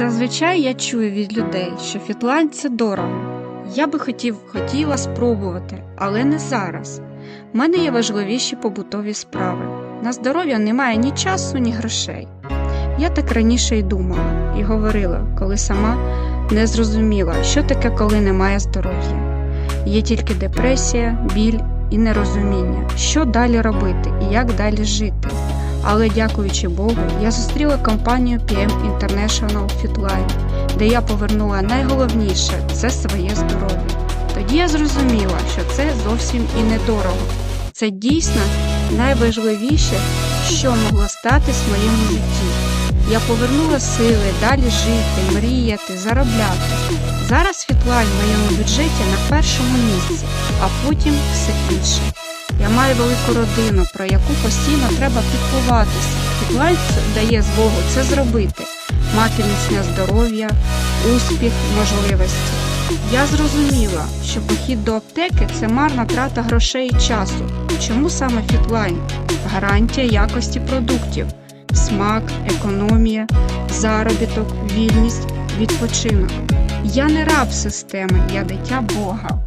Зазвичай я чую від людей, що фітлайн це дорого. Я би хотів, хотіла спробувати, але не зараз. У мене є важливіші побутові справи. На здоров'я немає ні часу, ні грошей. Я так раніше й думала і говорила, коли сама не зрозуміла, що таке, коли немає здоров'я. Є тільки депресія, біль і нерозуміння, що далі робити і як далі жити. Але дякуючи Богу, я зустріла компанію PM International Fitline, де я повернула найголовніше це своє здоров'я. Тоді я зрозуміла, що це зовсім і недорого. Це дійсно найважливіше, що могло стати в моєму житті. Я повернула сили далі жити, мріяти, заробляти. Зараз Фітлайн в моєму бюджеті на першому місці, а потім все інше. Я маю велику родину, про яку постійно треба піклуватися. Фітлайн дає змогу це зробити, мати міцне здоров'я, успіх, можливості. Я зрозуміла, що похід до аптеки це марна трата грошей і часу. Чому саме Фітлайн? Гарантія якості продуктів, смак, економія, заробіток, вільність, відпочинок. Я не раб системи, я дитя Бога.